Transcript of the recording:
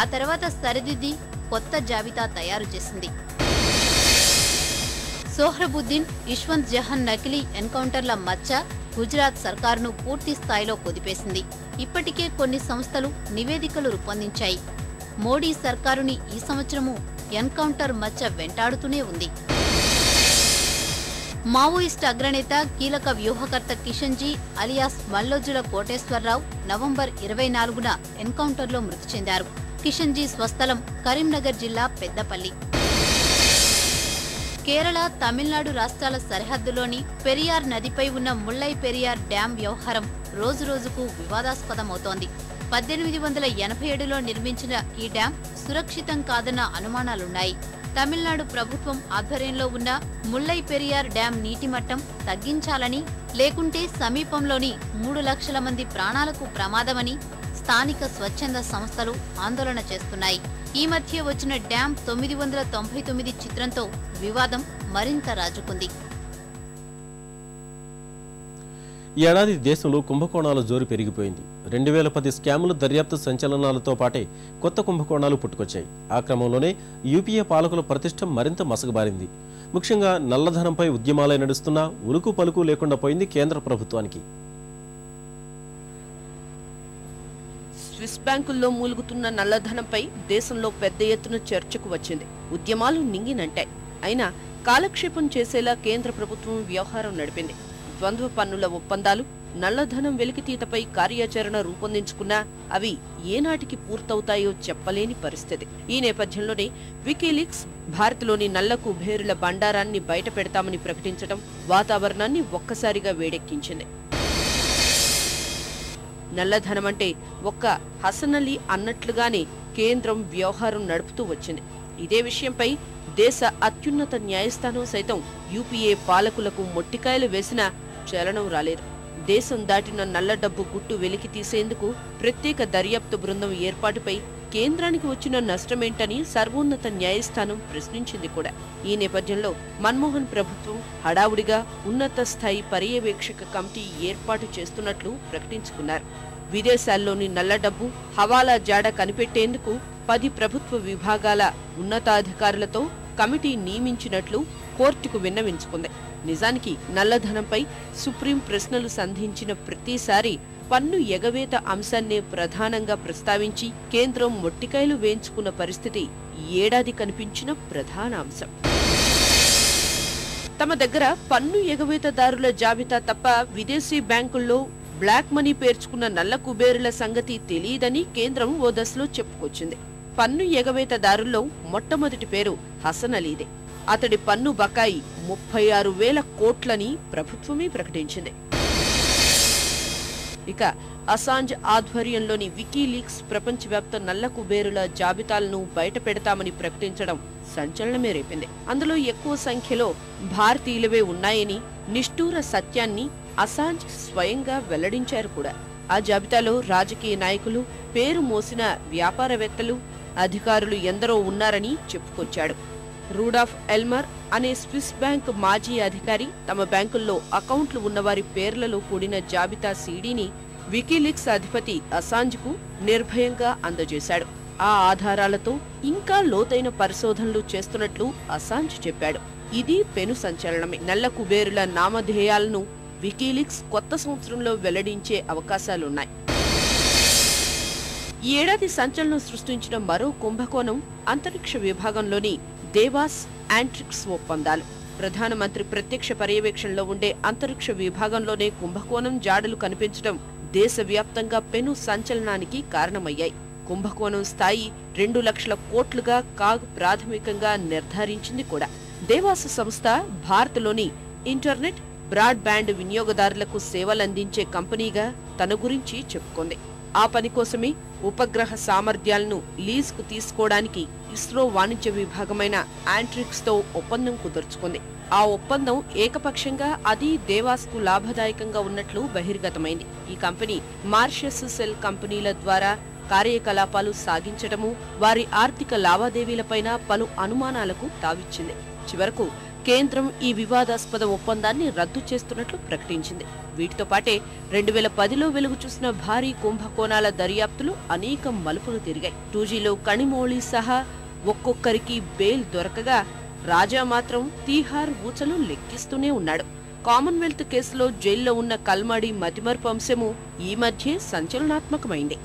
ఆ తర్వాత సరిదిద్ది కొత్త జాబితా తయారు చేసింది. సోహ్రబుద్దీన్ యశ్వంత్ జహన్ నకిలీ ఎన్కౌంటర్ల మచ్చ గుజరాత్ సర్కారును పూర్తి స్థాయిలో కుదిపేసింది. ఇప్పటికే కొన్ని సంస్థలు నివేదికలు రూపొందించాయి. మోడీ సర్కారుని ఈ సంవత్సరము ఎన్కౌంటర్ మచ్చ వెంటాడుతూనే ఉంది. మావోయిస్ట్ అగ్రనేత కీలక వ్యూహకర్త కిషన్జీ అలియాస్ మల్లోజుల కోటేశ్వరరావు నవంబర్ ఇరవై నాలుగున ఎన్కౌంటర్లో మృతి చెందారు. కిషన్జీ స్వస్థలం కరీంనగర్ జిల్లా పెద్దపల్లి. కేరళ తమిళనాడు రాష్ట్రాల సరిహద్దులోని పెరియార్ నదిపై ఉన్న ముల్లై పెరియార్ డ్యాం వ్యవహారం రోజురోజుకు వివాదాస్పదమవుతోంది. పద్దెనిమిది వందల ఎనభై ఏడులో నిర్మించిన ఈ డ్యాం సురక్షితం కాదన్న అనుమానాలున్నాయి. తమిళనాడు ప్రభుత్వం ఆధ్వర్యంలో ఉన్న ముల్లై పెరియార్ డ్యాం నీటి మట్టం తగ్గించాలని లేకుంటే సమీపంలోని మూడు లక్షల మంది ప్రాణాలకు ప్రమాదమని స్థానిక స్వచ్ఛంద సంస్థలు ఆందోళన చేస్తున్నాయి. ఈ మధ్య వచ్చిన డ్యాం తొమ్మిది వందల తొంభై తొమ్మిది చిత్రంతో వివాదం మరింత రాజుకుంది. ఈ ఏడాది దేశంలో కుంభకోణాల జోరు పెరిగిపోయింది. రెండు వేల పది స్కాముల దర్యాప్తు సంచలనాలతో పాటే కొత్త కుంభకోణాలు పుట్టుకొచ్చాయి. ఆ క్రమంలోనే యూపీఏ పాలకుల ప్రతిష్ట మరింత మసకబారింది. ముఖ్యంగా నల్లధనంపై ఉద్యమాలే నడుస్తున్నా ఉలుకు పలుకు లేకుండా పోయింది కేంద్ర ప్రభుత్వానికి. స్విస్ బ్యాంకుల్లో మూలుగుతున్న నల్లధనంపై దేశంలో పెద్ద ఎత్తున చర్చకు వచ్చింది. ఉద్యమాలు నింగినంటాయి. అయినా కాలక్షేపం చేసేలా కేంద్ర ప్రభుత్వం వ్యవహారం నడిపింది. ద్వంద్వ పన్నుల ఒప్పందాలు నల్లధనం వెలికితీతపై కార్యాచరణ రూపొందించుకున్నా అవి ఏనాటికి పూర్తవుతాయో చెప్పలేని పరిస్థితి. ఈ నేపథ్యంలోనే వికీలీక్స్ భారత్లోని నల్ల కుబేరుల బండారాన్ని బయట పెడతామని ప్రకటించడం వాతావరణాన్ని ఒక్కసారిగా వేడెక్కించింది. నల్లధనమంటే ఒక్క హసన్ అలీ అన్నట్లుగానే కేంద్రం వ్యవహారం నడుపుతూ వచ్చింది. ఇదే విషయంపై దేశ అత్యున్నత న్యాయస్థానం సైతం యూపీఏ పాలకులకు మొట్టికాయలు వేసినా చలనం రాలేదు. దేశం దాటిన నల్ల డబ్బు గుట్టు వెలికి తీసేందుకు ప్రత్యేక దర్యాప్తు బృందం ఏర్పాటుపై కేంద్రానికి వచ్చిన నష్టమేంటని సర్వోన్నత న్యాయస్థానం ప్రశ్నించింది కూడా. ఈ నేపథ్యంలో మన్మోహన్ ప్రభుత్వం హడావుడిగా ఉన్నత స్థాయి పర్యవేక్షక కమిటీ ఏర్పాటు చేస్తున్నట్లు ప్రకటించుకున్నారు. విదేశాల్లోని నల్ల డబ్బు హవాలా జాడ కనిపెట్టేందుకు పది ప్రభుత్వ విభాగాల ఉన్నతాధికారులతో కమిటీ నియమించినట్లు కోర్టుకు విన్నవించుకుంది. నిజానికి నల్లధనంపై సుప్రీం ప్రశ్నలు సంధించిన ప్రతిసారి పన్ను ఎగవేత అంశాన్నే ప్రధానంగా ప్రస్తావించి కేంద్రం మొట్టికాయలు వేయించుకున్న పరిస్థితి ఏడాది కనిపించిన ప్రధాన అంశం. తమ దగ్గర పన్ను ఎగవేతదారుల జాబితా తప్ప విదేశీ బ్యాంకుల్లో బ్లాక్ మనీ పేర్చుకున్న నల్ల కుబేరుల సంగతి తెలియదని కేంద్రం ఓ దశలో చెప్పుకొచ్చింది. పన్ను ఎగవేతదారుల్లో మొట్టమొదటి పేరు హసన్ అలీదే. అతడి పన్ను బకాయి ముప్పై ఆరు వేల కోట్లని ప్రభుత్వమే ప్రకటించింది. ఇక అసాంజ్ ఆధ్వర్యంలోని వికీలీక్స్ ప్రపంచవ్యాప్త నల్ల కుబేరుల జాబితాలను బయట పెడతామని ప్రకటించడం సంచలనమే రేపింది. అందులో ఎక్కువ సంఖ్యలో భారతీయులవే ఉన్నాయని నిష్ఠూర సత్యాన్ని అసాంజ్ స్వయంగా వెల్లడించారు కూడా. ఆ జాబితాలో రాజకీయ నాయకులు పేరు మోసిన వ్యాపారవేత్తలు అధికారులు ఎందరో ఉన్నారని చెప్పుకొచ్చాడు. రూడాఫ్ ఎల్మర్ అనే స్విస్ బ్యాంక్ మాజీ అధికారి తమ బ్యాంకుల్లో అకౌంట్లు ఉన్నవారి పేర్లలో కూడిన జాబితా సీడీని వికీలిక్స్ అధిపతి అసాంజ్కు నిర్భయంగా అందజేశాడు. ఆ ఆధారాలతో ఇంకా లోతైన పరిశోధనలు చేస్తున్నట్లు అసాంజ్ చెప్పాడు. ఇది పెను సంచలనమే. నల్ల కుబేరుల నామధేయాలను వికీలిక్స్ కొత్త సంవత్సరంలో వెల్లడించే అవకాశాలున్నాయి. ఈ ఏడాది సంచలనం సృష్టించిన మరో కుంభకోణం అంతరిక్ష విభాగంలోని దేవాస్ యాంట్రిక్స్ ఒప్పందాలు. ప్రధానమంత్రి ప్రత్యక్ష పర్యవేక్షణలో ఉండే అంతరిక్ష విభాగంలోనే కుంభకోణం జాడలు కనిపించడం దేశవ్యాప్తంగా పెను సంచలనానికి కారణమయ్యాయి. కుంభకోణం స్థాయి రెండు లక్షల కోట్లుగా కాగ్ ప్రాథమికంగా నిర్ధారించింది కూడా. దేవాస సంస్థ భారత్లోని ఇంటర్నెట్ బ్రాడ్బ్యాండ్ వినియోగదారులకు సేవలందించే కంపెనీగా తన గురించి చెప్పుకుంది. ఆ పని కోసమే ఉపగ్రహ సామర్థ్యాలను లీజ్కు తీసుకోవడానికి ఇస్రో వాణిజ్య విభాగమైన యాంట్రిక్స్తో ఒప్పందం కుదుర్చుకుంది. ఆ ఒప్పందం ఏకపక్షంగా అది దేవాస్కు లాభదాయకంగా ఉన్నట్లు బహిర్గతమైంది. ఈ కంపెనీ మార్షస్ సెల్ కంపెనీల ద్వారా కార్యకలాపాలు సాగించటము వారి ఆర్థిక లావాదేవీలపైన పలు అనుమానాలకు తావిచ్చింది. చివరకు కేంద్రం ఈ వివాదాస్పద ఒప్పందాన్ని రద్దు చేస్తున్నట్లు ప్రకటించింది. వీటితో పాటే రెండు వేల పదిలో వెలుగు చూసిన భారీ కుంభకోణాల దర్యాప్తులు అనేక మలుపులు తిరిగాయి. టూజీలో కణిమౌళి సహా ఒక్కొక్కరికి బెయిల్ దొరకగా రాజా మాత్రం తీహార్ ఊచలు లెక్కిస్తూనే ఉన్నాడు. కామన్వెల్త్ కేసులో జైల్లో ఉన్న కల్మాడి మతిమర్పు అంశము ఈ మధ్యే సంచలనాత్మకమైంది.